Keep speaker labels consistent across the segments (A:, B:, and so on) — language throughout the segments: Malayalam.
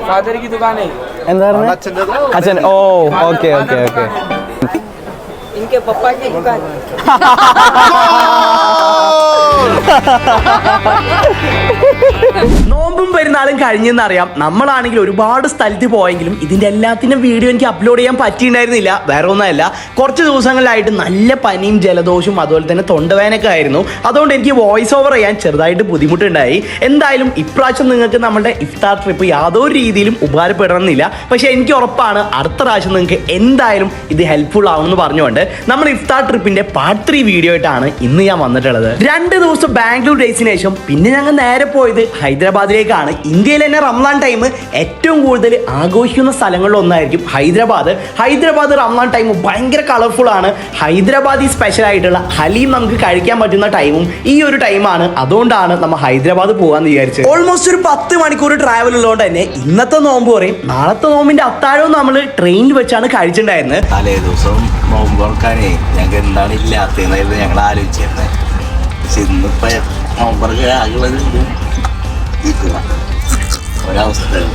A: फादर की दुकान है।
B: अंदर में? अच्छा, अच्छा ओ ओके ओके ओके।
C: इनके पप्पा की दुकान
D: നോമ്പും പെരുന്നാളും കഴിഞ്ഞെന്ന് അറിയാം നമ്മളാണെങ്കിൽ ഒരുപാട് സ്ഥലത്ത് പോയെങ്കിലും ഇതിന്റെ എല്ലാത്തിനും വീഡിയോ എനിക്ക് അപ്ലോഡ് ചെയ്യാൻ പറ്റിയിട്ടുണ്ടായിരുന്നില്ല. വേറെ ഒന്നല്ല കുറച്ച് ദിവസങ്ങളിലായിട്ട് നല്ല പനിയും ജലദോഷവും അതുപോലെ തന്നെ തൊണ്ടവേനൊക്കെ ആയിരുന്നു. അതുകൊണ്ട് എനിക്ക് വോയിസ് ഓവർ ചെയ്യാൻ ചെറുതായിട്ട് ബുദ്ധിമുട്ടുണ്ടായി. എന്തായാലും ഇപ്രാവശ്യം നിങ്ങൾക്ക് നമ്മുടെ ഇഫ്താർ ട്രിപ്പ് യാതൊരു രീതിയിലും ഉപകാരപ്പെടണമെന്നില്ല. പക്ഷെ എനിക്ക് ഉറപ്പാണ് അടുത്ത പ്രാവശ്യം നിങ്ങൾക്ക് എന്തായാലും ഇത് ഹെൽപ്ഫുൾ ആവുമെന്ന് പറഞ്ഞുകൊണ്ട് നമ്മൾ ഇഫ്താർ ട്രിപ്പിന്റെ പാർട്ട് ത്രീ വീഡിയോ ആയിട്ടാണ് ഇന്ന് ഞാൻ വന്നിട്ടുള്ളത്. രണ്ട് ദിവസം ബാംഗ്ലൂർ ഡേയ്സിന് ശേഷം പിന്നെ ഞങ്ങൾ നേരെ പോയത് ഹൈദരാബാദിലേക്കാണ്. ഇന്ത്യയിൽ തന്നെ റംസാൻ ടൈം ഏറ്റവും കൂടുതൽ ആഘോഷിക്കുന്ന സ്ഥലങ്ങളിൽ ഒന്നായിരിക്കും ഹൈദരാബാദ്. ഹൈദരാബാദ് റംസാൻ ടൈം ഭയങ്കര കളർഫുൾ ആണ്. ഹൈദരാബാദി സ്പെഷ്യൽ ആയിട്ടുള്ള ഹലീം നമുക്ക് കഴിക്കാൻ പറ്റുന്ന ടൈമും ഈ ഒരു ടൈമാണ് അതുകൊണ്ടാണ് നമ്മൾ ഹൈദരാബാദ് പോകാന്ന് വിചാരിച്ചത്. ഓൾമോസ്റ്റ് ഒരു പത്ത് മണിക്കൂർ ട്രാവൽ ഉള്ളതുകൊണ്ട് തന്നെ ഇന്നത്തെ നോമ്പ് പറയും നാളത്തെ നോമ്പിന്റെ അത്താഴവും നമ്മൾ ട്രെയിനിൽ വെച്ചാണ് കഴിച്ചിട്ടുണ്ടായിരുന്നത്.
E: തലേ ദിവസം നോമ്പ് തുറക്കാനേ ഞങ്ങൾക്ക് എന്താണ് ഇല്ലാത്തതെന്നായിരുന്നു ഞങ്ങൾ ആലോചിച്ചിരുന്നത് പക്ഷെ ഇന്നിപ്പോ നോമ്പറൊക്കെ ആകുള്ളത് いくら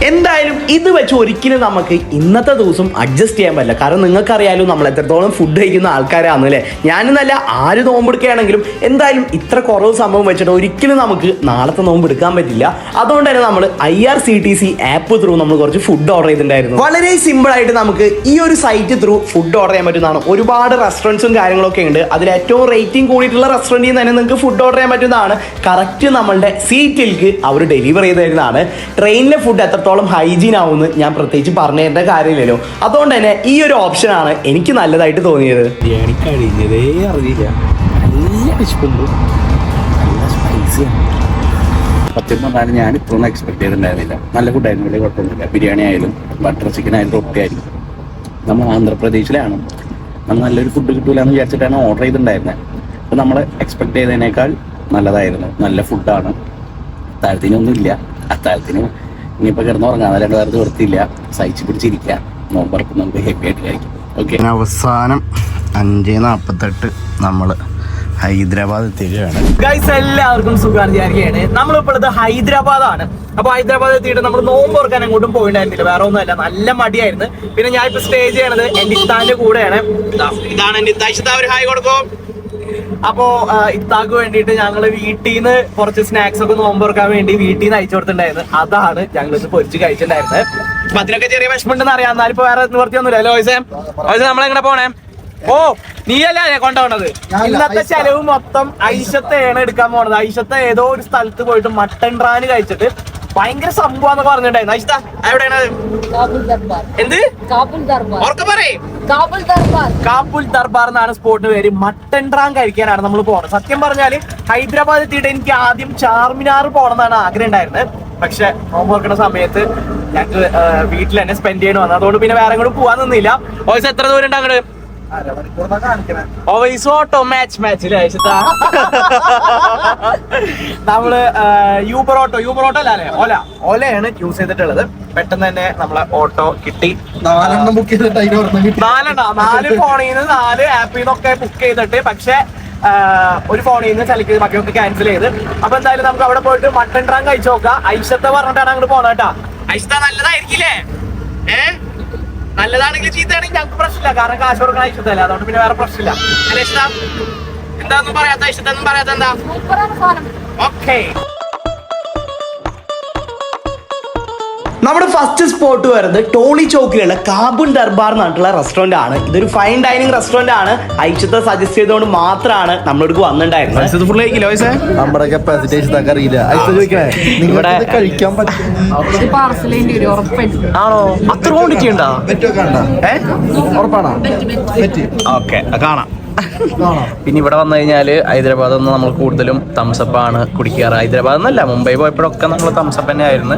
D: എന്തായാലും ഇത് വെച്ച് ഒരിക്കലും നമുക്ക് ഇന്നത്തെ ദിവസം അഡ്ജസ്റ്റ് ചെയ്യാൻ പറ്റില്ല. കാരണം നിങ്ങൾക്കറിയാലോ നമ്മൾ എത്രത്തോളം ഫുഡ് കഴിക്കുന്ന ആൾക്കാരാണ് അല്ലേ? ഞാനെന്നല്ല ആര് നോമ്പെടുക്കുകയാണെങ്കിലും എന്തായാലും ഇത്ര കുറവ് സംഭവം വെച്ചിട്ട് ഒരിക്കലും നമുക്ക് നാളത്തെ നോമ്പ് എടുക്കാൻ പറ്റില്ല. അതുകൊണ്ട് തന്നെ നമ്മൾ I R C T C app through നമ്മൾ കുറച്ച് ഫുഡ് ഓർഡർ ചെയ്തിട്ടുണ്ടായിരുന്നു. വളരെ സിമ്പിൾ ആയിട്ട് നമുക്ക് ഈ ഒരു സൈറ്റ് ത്രൂ ഫുഡ് ഓർഡർ ചെയ്യാൻ പറ്റുന്നതാണ്. ഒരുപാട് റെസ്റ്റോറന്റ്സും കാര്യങ്ങളൊക്കെ ഉണ്ട്. അതിൽ ഏറ്റവും റേറ്റിംഗ് കൂടിയിട്ടുള്ള റെസ്റ്റോറന്റിൽ നിന്ന് തന്നെ നിങ്ങൾക്ക് ഫുഡ് ഓർഡർ ചെയ്യാൻ പറ്റുന്നതാണ്. കറക്റ്റ് നമ്മളുടെ സീറ്റിലേക്ക് അവർ ഡെലിവർ ചെയ്ത് തരുന്നതാണ്. ട്രെയിനിലെ ഫുഡ് എത്രത്തോളം ഹൈജീൻ ആവുമെന്ന് ഞാൻ പ്രത്യേകിച്ച് പറഞ്ഞു തരേണ്ട കാര്യമില്ലല്ലോ. അതുകൊണ്ട് തന്നെ ഈ ഒരു ഓപ്ഷനാണ് എനിക്ക് നല്ലതായിട്ട് തോന്നിയത്.
E: ബിരിയാണി കഴിഞ്ഞതേ അറിയില്ല. നല്ല വിശപ്പുണ്ട് നല്ല സ്പൈസിയാണ് സത്യം പറഞ്ഞാൽ ഞാൻ ഇപ്പോഴൊന്നും എക്സ്പെക്ട് ചെയ്തിട്ടുണ്ടായിരുന്നില്ല. നല്ല ഫുഡായിരുന്നു വലിയ കുഴപ്പമൊന്നുമില്ല. ബിരിയാണി ആയാലും ബട്ടർ ചിക്കൻ ആയാലും ഒക്കെ ആയാലും നമ്മൾ ആന്ധ്രാപ്രദേശിലാണ്. നമ്മൾ നല്ലൊരു ഫുഡ് കിട്ടൂല എന്ന് വിചാരിച്ചിട്ടാണ് ഓർഡർ ചെയ്തിട്ടുണ്ടായിരുന്നത് അപ്പം നമ്മൾ എക്സ്പെക്ട് ചെയ്തതിനേക്കാൾ നല്ലതായിരുന്നു. നല്ല ഫുഡാണ് അത്താഴത്തിനൊന്നും ഇല്ല അത്താഴത്തിന് ഇനിയിപ്പോൾ കിടന്നുറങ്ങാം. അതല്ലാണ്ട് വേറെ വൃത്തിയില്ല. സഹിച്ചു പിടിച്ചിരിക്കുക. നോമ്പറപ്പ് നമുക്ക് ഹാപ്പി ആയിട്ട് കഴിക്കും. ഓക്കെ
B: അവസാനം അഞ്ച് നാൽപ്പത്തെട്ട് നമ്മൾ ഹൈദരാബാദ് എത്തിയാണ്
D: ഗൈസ് എല്ലാവർക്കും സുഖം വിചാരിക്കുകയാണ്. നമ്മളിപ്പോഴത്തെ ഹൈദരാബാദാണ്. അപ്പൊ ഹൈദരാബാദ് എത്തിയിട്ട് നമ്മൾ നോമ്പ് ഓർക്കാൻ അങ്ങോട്ടും പോയിണ്ടായിരുന്നില്ല. വേറെ ഒന്നുമല്ല. നല്ല മടിയായിരുന്നു. പിന്നെ ഞാൻ ഇപ്പൊ സ്റ്റേ ചെയ്യണത് എന്റെ ഇത്താന്റെ കൂടെയാണ്. ഇതാ, ഇതാണ് എന്റെ ഒരു ഹായ് കൊടുക്കും. അപ്പോ ഇത്താക്ക് വേണ്ടിയിട്ട് ഞങ്ങൾ വീട്ടിൽ നിന്ന് കുറച്ച് സ്നാക്സ് ഒക്കെ നോമ്പ് ഓർക്കാൻ വേണ്ടി വീട്ടിൽ നിന്ന് അയച്ചു കൊടുത്തിട്ടുണ്ടായിരുന്നു. അതാണ് ഞങ്ങൾ ഇത് പൊരിച്ച് കഴിച്ചിട്ടുണ്ടായിരുന്നത്. അപ്പൊ അതിനൊക്കെ ചെറിയ വിഷമമുണ്ടെന്ന് അറിയാം. എന്നാലും ഇപ്പൊ വേറെ നിവർത്തിയൊന്നുമില്ല അല്ലോ വോയിസേ വോയിസേ നമ്മളെങ്ങനെ പോണേ? ഓ നീ അല്ലേ കൊണ്ടുപോണത്? ഇന്നത്തെ ചെലവ് മൊത്തം ഐഷത്തെയാണ് എടുക്കാൻ പോണത്. ഐശത്തെ ഏതോ ഒരു സ്ഥലത്ത് പോയിട്ട് മട്ടൻ റാന് കഴിച്ചിട്ട് ഭയങ്കര സംഭവം പറഞ്ഞിട്ടുണ്ടായിരുന്നു അജിത എവിടെയാണ് എന്ത്? കാബുൽ ദർബാർ. എന്നാണ് സ്പോട്ടിന് പേര്. മട്ടൻ ഡ്രാം കഴിക്കാനാണ് നമ്മൾ പോകുന്നത് സത്യം പറഞ്ഞാൽ ഹൈദരാബാദ് എത്തിയിട്ട് എനിക്ക് ആദ്യം ചാർമിനാർ പോണെന്നാണ് ആഗ്രഹം ഉണ്ടായിരുന്നത്. പക്ഷെ നോമ്പ് തുറക്കുന്ന സമയത്ത് ഞങ്ങൾ വീട്ടിൽ തന്നെ സ്പെൻഡ് ചെയ്യണമെന്ന് അതുകൊണ്ട് പിന്നെ വേറെ കൂടെ പോകാൻ നിന്നില്ല. എത്ര ദൂരം ഉണ്ട് അങ്ങോട്ട് ഓവൈസ് ഓട്ടോ മാച്ച് മാച്ച് നമ്മൾ യൂബർ ഓട്ടോ യൂബർ ഓട്ടോ അല്ല അല്ലേ? ഓല. ഓലയാണ് യൂസ് ചെയ്തിട്ടുള്ളത്. പെട്ടെന്ന് തന്നെ നമ്മളെ ഓട്ടോ കിട്ടി.
F: നാലെണ്ണം ബുക്ക് ചെയ്തിട്ട് അതിന് ഓർമ്മ കിട്ടി.
D: നാലെണ്ണ. നാല് ഫോണിൽ നിന്ന് നാല് ആപ്പിൽ നിന്നൊക്കെ ബുക്ക് ചെയ്തിട്ട് പക്ഷെ ഒരു ഫോണിൽ നിന്ന് ചെയ്ത് ബാക്കിയൊക്കെ ക്യാൻസൽ ചെയ്ത്. അപ്പൊ എന്തായാലും നമുക്ക് അവിടെ പോയിട്ട് മട്ടൺ ട്രാങ്ക് കഴിച്ചു നോക്കാം. ഐഷത്തെ പറഞ്ഞിട്ടാണ് അങ്ങോട്ട് പോണേട്ടാ ഐഷത്ത നല്ലതായിരിക്കില്ലേ? ഏ? നല്ലതാണെങ്കിൽ ചീത്തയാണെങ്കിൽ ഞങ്ങൾക്ക് പ്രശ്നമില്ല. കാരണം കാശ് കൊടുക്കണ ഇഷ്ടത്തല്ല അതുകൊണ്ട് പിന്നെ വേറെ പ്രശ്നമില്ല. അല്ലേ ഇഷ്ടം? എന്താന്നും പറയാത്ത ഇഷ്ടത്തൊന്നും പറയാത്ത എന്താ? ഓക്കെ നമ്മുടെ ഫസ്റ്റ് സ്പോട്ട് വരുന്നത് ടോളി ചോക്കിലുള്ള കാബുൺ ദർബാർ എന്നിട്ടുള്ള റെസ്റ്റോറന്റ് ആണ്. ഇതൊരു ഫൈൻ ഡൈനിങ് റെസ്റ്റോറന്റ് ആണ്. ഐശ്വത്തെ സജസ്റ്റ് ചെയ്തുകൊണ്ട് മാത്രമാണ് നമ്മളിടക്ക് വന്നിട്ടുണ്ടായിരുന്നത്. ആണോ? അത്ര ക്വാണ്ടിറ്റി ഉണ്ടോ?
F: ഉറപ്പാണോ?
D: ഓക്കെ കാണാം. പിന്നെ ഇവിടെ വന്നു കഴിഞ്ഞാൽ ഹൈദരാബാദ് ഒന്ന് നമ്മൾ കൂടുതലും തംസപ്പാണ് കുടിക്കാറ്. ഹൈദരാബാദ് എന്നല്ല മുംബൈ പോയപ്പോഴൊക്കെ നമ്മൾ തംസപ്പ് തന്നെ ആയിരുന്നു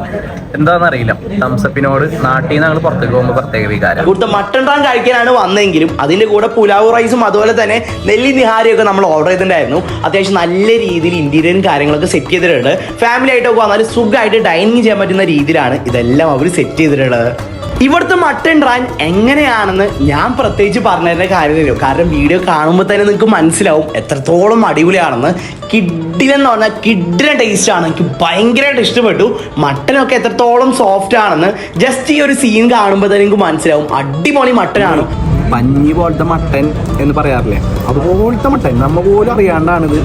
D: എന്താണെന്നറിയില്ല. തംസപ്പിനോട് നാട്ടിൽ നിന്ന് ഞങ്ങൾ പുറത്തേക്ക് പോകുമ്പോൾ പ്രത്യേക വികാരം. കൂടുതൽ മട്ടൺ ടാൻ കഴിക്കാനാണ് വന്നെങ്കിലും അതിന്റെ കൂടെ പുലാവ് റൈസും അതുപോലെ തന്നെ നെല്ലി നിഹാരിയൊക്കെ നമ്മൾ ഓർഡർ ചെയ്തിട്ടുണ്ടായിരുന്നു. അത്യാവശ്യം നല്ല രീതിയിൽ ഇന്റീരിയറും കാര്യങ്ങളൊക്കെ സെറ്റ് ചെയ്തിട്ടുണ്ട്. ഫാമിലി ആയിട്ടൊക്കെ വന്നാൽ സുഖമായിട്ട് ഡൈനിങ് ചെയ്യാൻ പറ്റുന്ന രീതിയിലാണ് ഇതെല്ലാം അവർ സെറ്റ് ചെയ്തിട്ടുള്ളത്. ഇവിടുത്തെ മട്ടൺ റാൻ എങ്ങനെയാണെന്ന് ഞാൻ പ്രത്യേകിച്ച് പറഞ്ഞതിന്റെ കാര്യമില്ല കാരണം വീഡിയോ കാണുമ്പോൾ തന്നെ നിങ്ങൾക്ക് മനസ്സിലാവും എത്രത്തോളം അടിപൊളിയാണെന്ന്. കിഡ് കിഡിലെന്ന് പറഞ്ഞാൽ കിഡിലെ ടേസ്റ്റ് ആണ്. എനിക്ക് ഭയങ്കരമായിട്ട് ഇഷ്ടപ്പെട്ടു. മട്ടനൊക്കെ എത്രത്തോളം സോഫ്റ്റ് ആണെന്ന് ജസ്റ്റ് ഈ ഒരു സീൻ കാണുമ്പോൾ തന്നെ നിങ്ങൾക്ക് മനസ്സിലാവും. അടിപൊളി മട്ടനാണ്.
B: പഞ്ഞി പോലത്തെ മട്ടൻ എന്ന് പറയാറില്ലേ? അതുപോലത്തെ മട്ടൻ നമ്മ പോലും അറിയാണ്ടാണ് ഇത്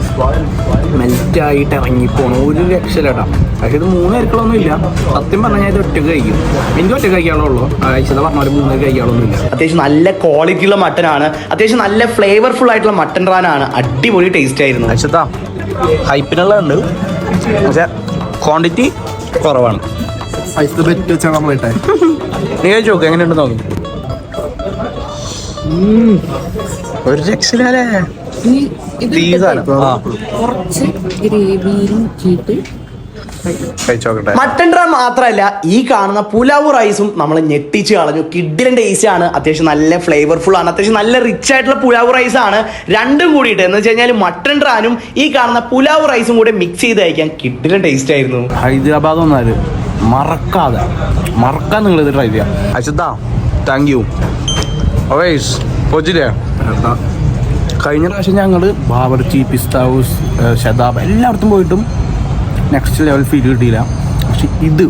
B: മെൽറ്റ് ആയിട്ട് ഇറങ്ങിപ്പോണു. ഒരു രക്ഷയില്ലട്ടാ പക്ഷേ ഇത് മൂന്ന് പേർക്കുള്ളൊന്നും ഇല്ല സത്യം പറഞ്ഞാൽ ഞാൻ ഇത് ഒറ്റ കഴിക്കും. എനിക്ക് ഒറ്റ കഴിക്കാനുള്ളൂ ഉള്ളു. പറഞ്ഞ പറഞ്ഞാൽ മൂന്ന് കഴിക്കാളൊന്നും ഇല്ല
D: അത്യാവശ്യം നല്ല ക്വാളിറ്റി ഉള്ള മട്ടനാണ് അത്യാവശ്യം നല്ല ഫ്ലേവർഫുൾ ആയിട്ടുള്ള മട്ടൻ റാനാണ് അടിപൊളി ടേസ്റ്റ് ആയിരുന്നു.
B: ഐശ്വത ഹൈപ്പിനുള്ള ഉണ്ട് പക്ഷേ ക്വാണ്ടിറ്റി കുറവാണ്.
F: ഐസ് ബെറ്റ് വെച്ചാണ് നമ്മളിട്ടെ
B: നീ ചോക്ക് നോക്ക് എങ്ങനെയുണ്ട് നോക്കും. ഒരു രക്ഷയില്ലേ
C: കുറച്ച് ഗ്രേവിയിലും ചീട്ട്
B: കഴിച്ചോക്കട്ടെ
D: മട്ടൻ റാൻ മാത്രല്ല ഈ കാണുന്ന പുലാവ് റൈസും നമ്മൾ ഞെട്ടിച്ച് കളഞ്ഞു. കിഡിലിന്റെ ടേസ്റ്റ് ആണ്. അത്യാവശ്യം നല്ല ഫ്ലേവർഫുൾ ആണ്. അത്യാവശ്യം നല്ല റിച്ച് ആയിട്ടുള്ള പുലാവ് റൈസ് ആണ്. രണ്ടും കൂടിയിട്ട് എന്ന് വെച്ച് കഴിഞ്ഞാൽ മട്ടൻ ഡ്രാനും ഈ കാണുന്ന പുലാവ് റൈസും കൂടെ മിക്സ് ചെയ്ത് കഴിക്കാൻ കിഡിലും ടേസ്റ്റ് ആയിരുന്നു.
B: ഹൈദരാബാദ് വന്നാൽ മറക്കാതെ. മറക്കാൻ നിങ്ങൾ ഇത് ട്രൈ ചെയ്യാം. അശുദ്ധ താങ്ക് യു പോച്ചില്ലേ? കഴിഞ്ഞ പ്രാവശ്യം ഞങ്ങൾ ബാബർച്ചി പിസ്ത ഹൗസ് ശതാബ് എല്ലായിടത്തും പോയിട്ടും നെക്സ്റ്റ് ലെവൽ ഫീൽ കിട്ടിയില്ല. പക്ഷെ ഇത്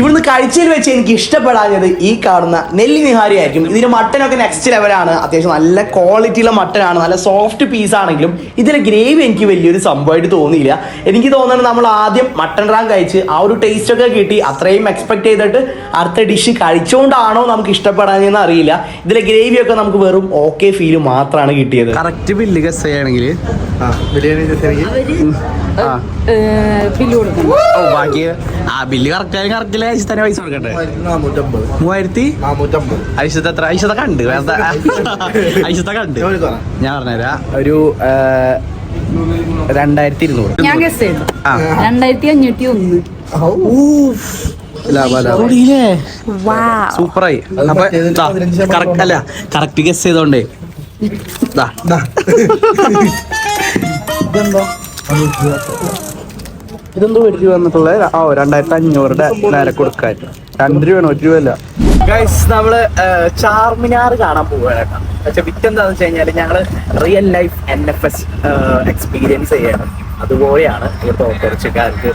D: ഇവിടുന്ന് കഴിച്ചതിൽ വെച്ച് എനിക്ക് ഇഷ്ടപ്പെടാഞ്ഞത് ഈ കാണുന്ന നെല്ലി നിഹാരി ആയിരിക്കും. ഇതിന്റെ മട്ടനൊക്കെ നെക്സ്റ്റ് ലെവലാണ് അത്യാവശ്യം നല്ല ക്വാളിറ്റിയുള്ള മട്ടനാണ്. നല്ല സോഫ്റ്റ് പീസ് ആണെങ്കിലും ഇതിലെ ഗ്രേവി എനിക്ക് വലിയൊരു സംഭവമായിട്ട് തോന്നിയില്ല. എനിക്ക് തോന്നുന്നത് നമ്മൾ ആദ്യം മട്ടൻ റാം കഴിച്ച് ആ ഒരു ടേസ്റ്റ് ഒക്കെ കിട്ടി. അത്രയും എക്സ്പെക്ട് ചെയ്തിട്ട് അടുത്ത ഡിഷ് കഴിച്ചുകൊണ്ടാണോ നമുക്ക് ഇഷ്ടപ്പെടാഞ്ഞെന്ന് അറിയില്ല. ഇതിലെ ഗ്രേവി ഒക്കെ നമുക്ക് വെറും ഓക്കെ ഫീൽ മാത്രമാണ് കിട്ടിയത്.
B: കറക്റ്റ് ബില്ല് ഗസ് ചെയ്യുകയാണെങ്കിൽ
F: ബിരിയാണി
B: ആ
C: ബില്ല് കൊടുക്കണം.
B: ഓ ബാക്കി ആ ബില്ല് കറക്റ്റ് ആയാലും കറക്റ്റില്ല ഐശ്വ തന്നെ പൈസ കൊടുക്കട്ടെ മൂവായിരത്തി? ഐശ്വത എത്ര? ഐശ്വത കണ്ട് വേണ്ട കണ്ട്
F: ഞാൻ പറഞ്ഞുതരാ. പറ.
B: ഒരു രണ്ടായിരത്തി ഇരുന്നൂറ്.
C: ഞാൻ ഗസ് ചെയ്തു. രണ്ടായിരത്തി അഞ്ഞൂറ്റി ഒന്ന്.
B: സൂപ്പറായി. അപ്പൊ correct അല്ല കറക്റ്റ് ഗസ് ചെയ്തോണ്ടേ. ദാ,
F: ഇതെന്താ?
B: ഇതെന്തോ രൂപ വന്നിട്ടുള്ള ആ രണ്ടായിരത്തി അഞ്ഞൂറുടെ നേരെ കൊടുക്കാൻ രണ്ട് രൂപ ഒരു രൂപയല്ല. ഗൈസ് നമ്മൾ ചാർമിനാർ കാണാൻ പോവുകയാണ് പക്ഷെ വിറ്റ് എന്താന്ന് വെച്ച് കഴിഞ്ഞാൽ ഞങ്ങൾ real life N F S experience ചെയ്യണം. അതുപോലെയാണ് ഇവിടുത്തെ ഓട്ടോറിച്ചക്കാർക്ക്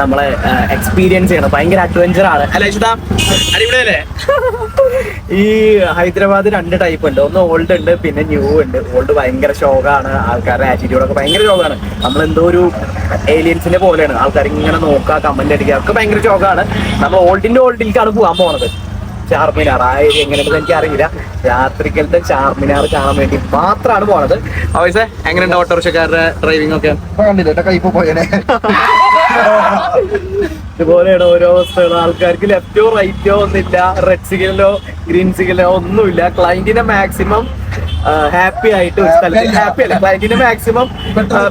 B: നമ്മളെ എക്സ്പീരിയൻസ് ചെയ്യണം. ഭയങ്കര അഡ്വഞ്ചർ ആണ്. അല്ലെ ഈ ഹൈദരാബാദ് രണ്ട് ടൈപ്പ് ഉണ്ട്. ഒന്ന് ഓൾഡ് ഉണ്ട് പിന്നെ ന്യൂ ഉണ്ട്. ഓൾഡ് ഭയങ്കര ഷോക്കാണ് ആൾക്കാരുടെ ആറ്റിറ്റ്യൂഡ് ഒക്കെ ഭയങ്കര ഷോക്കാണ് നമ്മൾ എന്തോ ഒരു ഏലിയൻസിന്റെ പോലെയാണ്. ആൾക്കാർ ഇങ്ങനെ നോക്കുക കമന്റ് അടിക്കുക ഒക്കെ ഭയങ്കര ഷോക്കാണ് നമ്മൾ ഓൾഡിന്റെ ഓൾഡിലേക്കാണ് പോകാൻ പോണത്. ചാർമിനാർ ആ ഏരിയ എങ്ങനെയുണ്ടെന്ന് എനിക്ക് അറിയില്ല രാത്രിക്കലത്തെ ചാർമിനാർ കാണാൻ വേണ്ടി മാത്രമാണ് പോണത്. അവൈസേ എങ്ങനെയുണ്ട് ഓട്ടോറിക്ഷക്കാരുടെ ഡ്രൈവിംഗ് ഒക്കെ?
F: കണ്ടില്ല കൈപ്പ് പോയനെ.
D: ഇതുപോലെയാണ് ഓരോ അവസ്ഥകൾ ആൾക്കാർക്ക് ലെഫ്റ്റോ റൈറ്റോ ഒന്നുമില്ല. റെഡ് സിഗ്നലോ ഗ്രീൻ സിഗ്നലോ ഒന്നുമില്ല. ക്ലൈന്റിനെ മാക്സിമം ഹാപ്പി ആയിട്ട് ഒരു സ്ഥലത്ത് ഹാപ്പി അല്ല. ക്ലൈന്റിനെ മാക്സിമം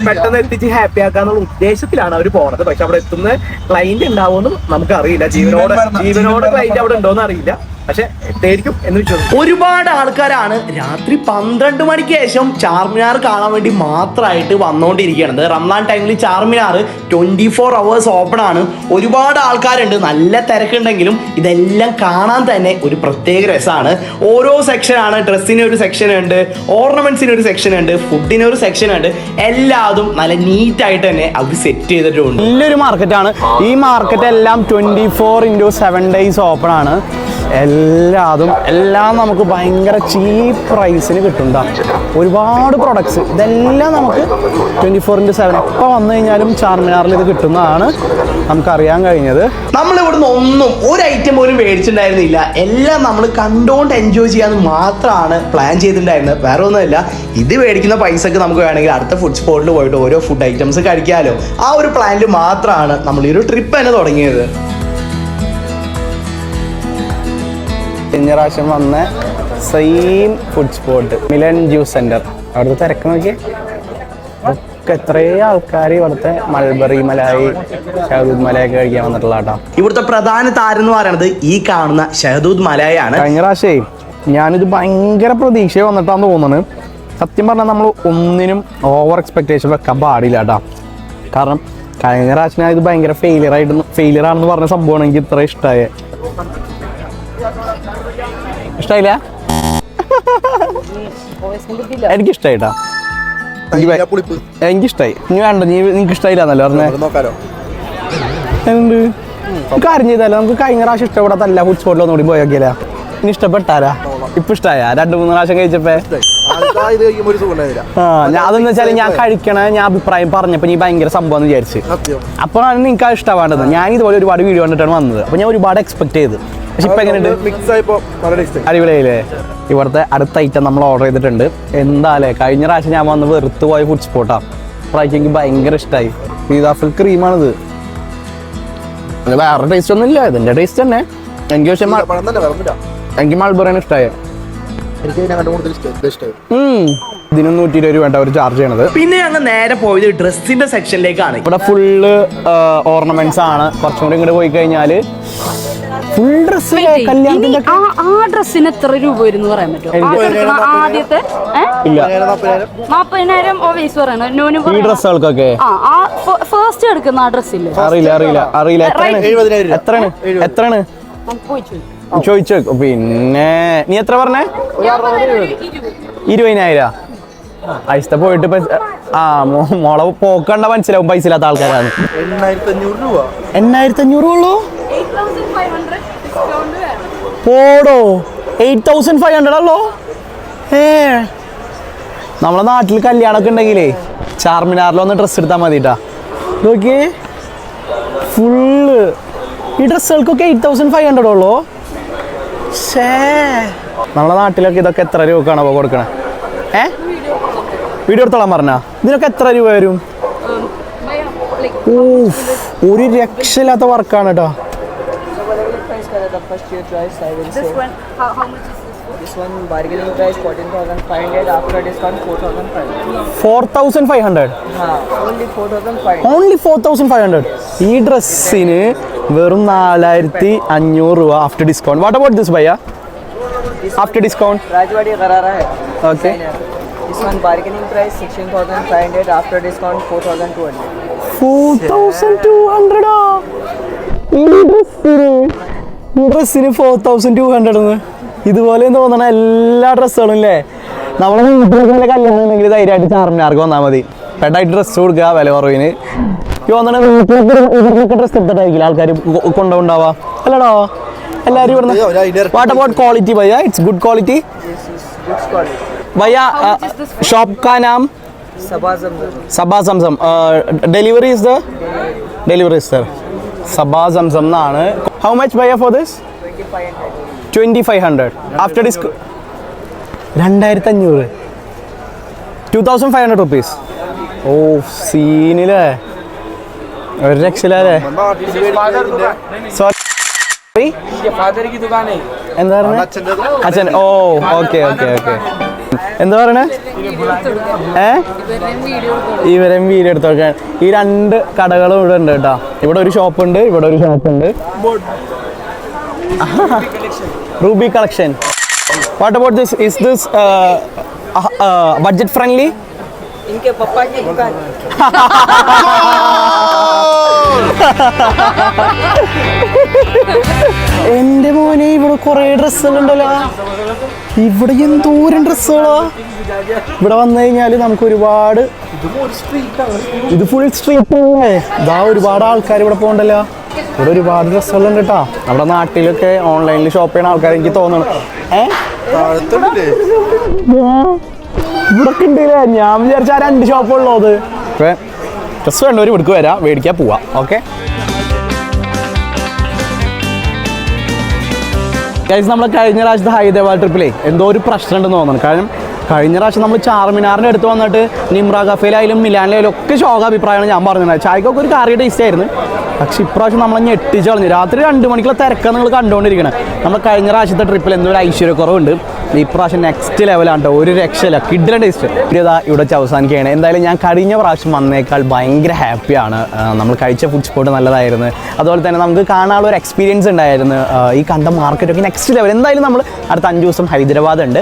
D: പെട്ടെന്ന് എത്തിച്ച് ഹാപ്പി ആക്കാന്നുള്ള ഉദ്ദേശത്തിലാണ് അവർ പോണത്. പക്ഷെ അവിടെ എത്തുന്ന ക്ലൈന്റ് ഉണ്ടാവുമെന്ന് നമുക്ക് അറിയില്ല ജീവനോട് ജീവനോട് ക്ലൈന്റ് അവിടെ ഉണ്ടോന്ന് അറിയില്ല പക്ഷെ എത്തായിരിക്കും എന്ന് വിശ്വസിക്കും. ഒരുപാട് ആൾക്കാരാണ് രാത്രി പന്ത്രണ്ട് മണിക്ക് ശേഷം ചാർമിനാർ കാണാൻ വേണ്ടി മാത്രമായിട്ട് വന്നുകൊണ്ടിരിക്കുകയാണ് റംസാൻ ടൈമിൽ Charminar twenty four hours open ആണ്. ഒരുപാട് ആൾക്കാരുണ്ട്. നല്ല തിരക്കുണ്ടെങ്കിലും ഇതെല്ലാം കാണാൻ തന്നെ ഒരു പ്രത്യേക രസമാണ്. ഓരോ സെക്ഷനാണ് ഡ്രസ്സിന് ഒരു സെക്ഷൻ ഉണ്ട്. ഓർണമെന്റ്സിന് ഒരു സെക്ഷൻ ഉണ്ട്. ഫുഡിന് ഒരു സെക്ഷൻ ഉണ്ട്. എല്ലാതും നല്ല നീറ്റ് ആയിട്ട് തന്നെ അവർ സെറ്റ് ചെയ്തിട്ടുണ്ട്.
B: നല്ലൊരു മാർക്കറ്റാണ് ഈ മാർക്കറ്റ് എല്ലാം twenty four into seven days open ആണ്. എല്ലാതും എല്ലാം നമുക്ക് ഭയങ്കര ചീപ്പ് പ്രൈസിന് കിട്ടും ഒരുപാട് പ്രൊഡക്ട്സ് ഇതെല്ലാം നമുക്ക് ട്വന്റി ഫോർ ഇന്റു സെവൻ എപ്പോൾ വന്നു കഴിഞ്ഞാലും ചാർമിനാറിൽ ഇത് കിട്ടുന്നതാണ് നമുക്കറിയാൻ കഴിഞ്ഞത്.
D: നമ്മൾ ഇവിടുന്ന് ഒന്നും ഒരു ഐറ്റം പോലും മേടിച്ചിട്ടുണ്ടായിരുന്നില്ല. എല്ലാം നമ്മൾ കണ്ടുകൊണ്ട് എൻജോയ് ചെയ്യാന്ന് മാത്രമാണ് പ്ലാൻ ചെയ്തിട്ടുണ്ടായിരുന്നത്. വേറെ ഒന്നുമില്ല. ഇത് മേടിക്കുന്ന പൈസക്ക് നമുക്ക് വേണമെങ്കിൽ അടുത്ത ഫുഡ് സ്പോട്ടിൽ പോയിട്ട് ഓരോ ഫുഡ് ഐറ്റംസ് കഴിക്കാമല്ലോ ആ ഒരു പ്ലാനിൽ മാത്രമാണ് നമ്മൾ ഈ ഒരു ട്രിപ്പ് തന്നെ തുടങ്ങിയത്.
B: കഴിഞ്ഞ പ്രാവശ്യം വന്ന same food spot Milan juice centre അവിടുത്തെ തിരക്ക് നോക്കിയേ. ഒക്കെ എത്രയോ ആൾക്കാർ ഇവിടുത്തെ മൾബറി മലായി ഷഹദൂദ് മലയൊക്കെ കഴിക്കാൻ വന്നിട്ടുള്ള കേട്ടോ
D: ഇവിടുത്തെ പ്രധാന താരം എന്ന് പറയുന്നത് ഈ കാണുന്ന ഷഹദൂദ് മലയാണ്
B: കഴിഞ്ഞ പ്രാവശ്യേ ഞാനിത് ഭയങ്കര പ്രതീക്ഷ വന്നിട്ടാന്ന് തോന്നുന്നത് സത്യം പറഞ്ഞാൽ നമ്മൾ ഒന്നിനും ഓവർ എക്സ്പെക്ടേഷൻ വെക്കാൻ പാടില്ല കേട്ടോ. കാരണം കഴിഞ്ഞ പ്രാവശ്യം ഇത് ഭയങ്കര ഫെയിലിയർ ആയിട്ട് ഫെയിലിയർ ആണെന്ന് പറഞ്ഞ സംഭവമാണ് എനിക്ക് ഇത്ര ഇഷ്ടമായ ഇഷ്ടായില്ല? എനിക്ക് ഇഷ്ടായിട്ടാ
F: തൈല പുളിപ്പ്
B: എനിക്കിഷ്ടായി. നീ വേണ്ട നീ നിനക്ക് ഇഷ്ടായില്ലാന്നല്ലോ പറഞ്ഞേ
F: നമുക്ക്
B: എന്ത്? കാര്യം ചെയ്താലോ? നമുക്ക് കഴിഞ്ഞ പ്രാവശ്യം ഇഷ്ടപ്പെടാത്തല്ല ഫുഡ് സ്പോട്ടിൽ ഒന്നുകൂടി പോയോക്കിയാലോ ഇനി ഇഷ്ടപ്പെട്ടാരാ? ഇപ്പൊ ഇഷ്ടായ? രണ്ടു മൂന്ന് പ്രാവശ്യം കഴിച്ചപ്പേ? ആ ഞാൻ അതെന്ന് വെച്ചാൽ ഞാൻ കഴിക്കണ ഞാൻ അഭിപ്രായം പറഞ്ഞപ്പോ നീ ഭയങ്കര സംഭവം എന്ന് വിചാരിച്ചു അപ്പോഴാണ് നിങ്ങൾക്ക് അത് ഇഷ്ടമാവേണ്ടത് ഞാൻ ഇതുപോലെ ഒരുപാട് വീഡിയോ കണ്ടിട്ടാണ് വന്നത്. അപ്പൊ ഞാൻ ഒരുപാട് എക്സ്പെക്ട് ചെയ്ത്. പക്ഷെ ഇപ്പൊ എങ്ങനെയുണ്ട്?
F: മിക്സ് ആയപ്പോ
B: അടിപൊളിയായില്ലേ? ഇവിടുത്തെ അടുത്ത ഐറ്റം നമ്മൾ ഓർഡർ ചെയ്തിട്ടുണ്ട്. എന്താല്ലേ? കഴിഞ്ഞ പ്രാവശ്യം ഞാൻ വന്ന് വെറുത്ത് പോയ ഫുഡ് സ്പോട്ടാ പ്രാവശ്യം എനിക്ക് ഭയങ്കര ഇഷ്ടമായി പീതാഫിൽ ക്രീമാണിത് ഇത് വേറെ ടേസ്റ്റ് ഒന്നും ഇല്ല ഇതിന്റെ ടേസ്റ്റ് തന്നെ. എനിക്ക് പക്ഷെ എനിക്ക് മൾബറിയാണ് ഇഷ്ടമായ
F: ഇതിന്
B: നൂറ്റി ഇരുപത് രൂപ അവർ ചാർജ് ചെയ്യണത്
D: പിന്നെ ഞങ്ങൾ നേരെ പോയത് ഡ്രസ്സിന്റെ സെക്ഷനിലേക്കാണ്
B: ഇവിടെ ഫുള്ള് ഓർണമെന്റ്സ് ആണ്. കുറച്ചും കൂടി ഇങ്ങോട്ട് പോയി കഴിഞ്ഞാൽ ഡ്രസ് കല്യാണത്തിന്റെ
C: ആ ഡ്രസ്സിന് എത്ര രൂപ വരും പറയാൻ പറ്റുമോ?
B: എനിക്ക്
C: ആദ്യത്തെ നാപ്പതിനായിരം. ഓവേസ് പറയണം നോന്
B: ഈ ഡ്രസ്സുകൾക്കൊക്കെ
C: ആ ആ ഫസ്റ്റ് എടുക്കുന്ന ആ ഡ്രസ്സില്ലേ
B: അറിയില്ല അറിയില്ല അറിയില്ല. എത്രയാണ്. എത്രയാണ്? എത്രയാണ്. ചോദിച്ചു പിന്നെ നീ എത്ര പറഞ്ഞേ? ഇരുപതിനായിരം? ഐസ്ത പോയിട്ട് ആ മോളെ പോക്കണ്ട മനസ്സിലാവും പൈസ ഇല്ലാത്ത ആൾക്കാരാണ്
F: എണ്ണായിരത്തി അഞ്ഞൂറ് രൂപ
B: എണ്ണായിരത്തി അഞ്ഞൂറ് ഉള്ളൂ പോടോ എയ്റ്റ് തൗസൻഡ് ഫൈവ് ഹൺഡ്രഡ് അല്ലോ? ഏ. നമ്മളെ നാട്ടിൽ കല്യാണമൊക്കെ ഉണ്ടെങ്കിലേ ചാർമിനാറിൽ ഒന്ന് ഡ്രസ്സ് എടുത്താൽ മതിട്ടാ. നോക്കിയേ. ഫുള്ള്. ഈ ഡ്രസ്സുകൾക്കൊക്കെ എയ്റ്റ് തൗസൻഡ് ഫൈവ് ഹൺഡ്രഡ് ഉള്ളൂ? ഷേ നമ്മളെ നാട്ടിലൊക്കെ ഇതൊക്കെ എത്ര രൂപക്കാണ് അപ്പോൾ കൊടുക്കണേ? ഏ? വീഡിയോ എടുത്തോളാൻ പറഞ്ഞാ? ഇതിനൊക്കെ എത്ര രൂപ വരും? ഒരു രക്ഷയില്ലാത്ത വർക്കാണ് കേട്ടോ
C: This one, how, how much is this for?
G: This one bargaining price 14,500 after discount 4,500.
B: Four thousand five hundred
G: हाँ only 4,500.
B: Only four thousand five hundred ഈ ഡ്രസ്സിന് വെറും നാലായിരത്തി അഞ്ഞൂറ് രൂപ after discount what about this ഭയ്യ after discount
G: Rajwadi Garara है
B: okay
G: This one bargaining price 16,500 after discount 4,200.
B: Four thousand two ഹൺഡ്രഡോ ഈ ഡ്രസ്സിന് ഡ്രസ്സിന് ഫോർ തൗസൻഡ് ടു ഹൺഡ്രഡ് ഇതുപോലെ തോന്നണ എല്ലാ ഡ്രസ്സുകളും അല്ലേ നമ്മളെ വീട്ടിലൊക്കെ കല്യാണം ഉണ്ടെങ്കിൽ ധൈര്യമായിട്ട് ചാർമിനാർക്ക് വന്നാൽ മതി. പെട്ടായിട്ട് ഡ്രസ്സ് കൊടുക്കുക വില കുറവിന്. ഈ വീട്ടിലൊക്കെ ഇവർക്കൊക്കെ ഡ്രസ്സ് എടുത്തിട്ടായിരിക്കില്ല ആൾക്കാർ കൊണ്ടുണ്ടാവുക അല്ലടോ എല്ലാവരും
F: ഇവിടെ
B: വാട്ട് അബൌട്ട് ക്വാളിറ്റി ഭയ ഇറ്റ്സ് ഗുഡ് ക്വാളിറ്റി ഭയ shop കാനാം
G: Saba Zamzam
B: delivery is the delivery is the Saba Zamzam എന്നാണ് How much buyer for this?
G: 2500.
B: 2500. After this. 2500. 2500 rupees. ഓ സീനിലേ ഒരു
A: രക്ഷയിലല്ലേ
B: സോറി എന്താ പറഞ്ഞത് അച്ഛൻ ഓ ഓക്കെ ഓക്കെ ഓക്കെ എന്താ പറയണേ? ഏ? ഇവരെയും വീഡിയോ എടുത്തൊക്കെ ഈ രണ്ട് കടകളും ഇവിടെ ഉണ്ട് കേട്ടോ. ഇവിടെ ഒരു ഷോപ്പ് ഉണ്ട് ഇവിടെ ഒരു ഷോപ്പ് ഉണ്ട്. Ruby collection what about this is this budget friendly
G: इनके पप्पा की दुकान
B: എന്റെ മോനെ ഇവിടെ കുറെ ഡ്രസ്സുകളുണ്ടല്ലോ ഇവിടെ എന്തോരം ഡ്രസ്സുകളാ ഇവിടെ വന്നു കഴിഞ്ഞാൽ നമുക്ക് ഒരുപാട് ഇത് ഫുൾ സ്ട്രീറ്റ് അല്ലേ ഇതാ ഒരുപാട് ആൾക്കാർ ഇവിടെ പോകണ്ടല്ലോ ഇവിടെ ഒരുപാട് ഡ്രസ്സുകളുണ്ട് കേട്ടോ നമ്മുടെ നാട്ടിലൊക്കെ ഓൺലൈനിൽ ഷോപ്പ് ചെയ്യുന്ന ആൾക്കാർ എനിക്ക് തോന്നണം ഏ
F: താഴത്തുണ്ടല്ലേ
B: ഇവിടെ ഉണ്ടല്ലേ ഞാൻ വിചാരിച്ച രണ്ട് ഷോപ്പുള്ളത് ഡ്രസ്സ് വേണ്ടവർ ഇവിടേക്ക് വരാം മേടിക്കാൻ പോവാം ഓക്കെ നമ്മൾ കഴിഞ്ഞ പ്രാവശ്യത്തെ ഹൈദരാബാദ് ട്രിപ്പിലേ എന്തോ ഒരു പ്രശ്നം ഉണ്ടെന്ന് തോന്നുന്നു. കാരണം കഴിഞ്ഞ പ്രാവശ്യം നമ്മൾ ചാർമിനാറിന്റെ അടുത്ത് വന്നിട്ട് നിമ്ര കഫേലായാലും മിലാനിലായാലും ഒക്കെ ശോക അഭിപ്രായമാണ് ഞാൻ പറഞ്ഞത്. ചായക്കൊക്കെ ഒരു കറിയുടെ ടേസ്റ്റ് ആയിരുന്നു. പക്ഷെ ഇപ്രാവശ്യം നമ്മൾ ഞെട്ടിച്ച് കളഞ്ഞു രാത്രി രണ്ട് മണിക്കുള്ള തിരക്കാണ് നിങ്ങൾ കണ്ടുകൊണ്ടിരിക്കണം. നമ്മൾ കഴിഞ്ഞ പ്രാവശ്യത്തെ ട്രിപ്പിൽ എന്തോ ഒരു ഐശ്വര്യക്കുറവുണ്ട്. ഇപ്രാവശ്യം നെക്സ്റ്റ് ലെവലാണ് കേട്ടോ ഒരു രക്ഷയില്ല. കിഡിലെ ടേസ്റ്റ് ഇതാ ഇവിടെ വെച്ച് അവസാനിക്കുകയാണ്. എന്തായാലും ഞാൻ കഴിഞ്ഞ പ്രാവശ്യം വന്നേക്കാൾ ഭയങ്കര ഹാപ്പിയാണ് നമ്മൾ കഴിച്ച ഫുഡ് സ്പോട്ട് നല്ലതായിരുന്നു. അതുപോലെ തന്നെ നമുക്ക് കാണാനുള്ള ഒരു എക്സ്പീരിയൻസ് ഉണ്ടായിരുന്നു. ഈ കണ്ട മാർക്കറ്റൊക്കെ നെക്സ്റ്റ് ലെവൽ എന്തായാലും നമ്മൾ അടുത്ത അഞ്ച് ദിവസം ഹൈദരാബാദ് ഉണ്ട്.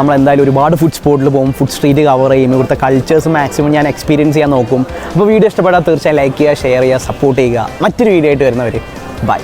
B: നമ്മൾ എന്തായാലും ഒരുപാട് ഫുഡ് സ്പോട്ടിൽ പോകും. ഫുഡ് സ്ട്രീറ്റ് കവർ ചെയ്യും. ഇവിടുത്തെ കൾച്ചേഴ്സ് മാക്സിമം ഞാൻ എക്സ്പീരിയൻസ് ചെയ്യാൻ നോക്കും. അപ്പോൾ വീഡിയോ ഇഷ്ടപ്പെട്ടാൽ തീർച്ചയായും ലൈക്ക് ചെയ്യുക ഷെയർ ചെയ്യുക സപ്പോർട്ട് ചെയ്യുക. മറ്റൊരു വീഡിയോ ആയിട്ട് വരുന്നവർ ബൈ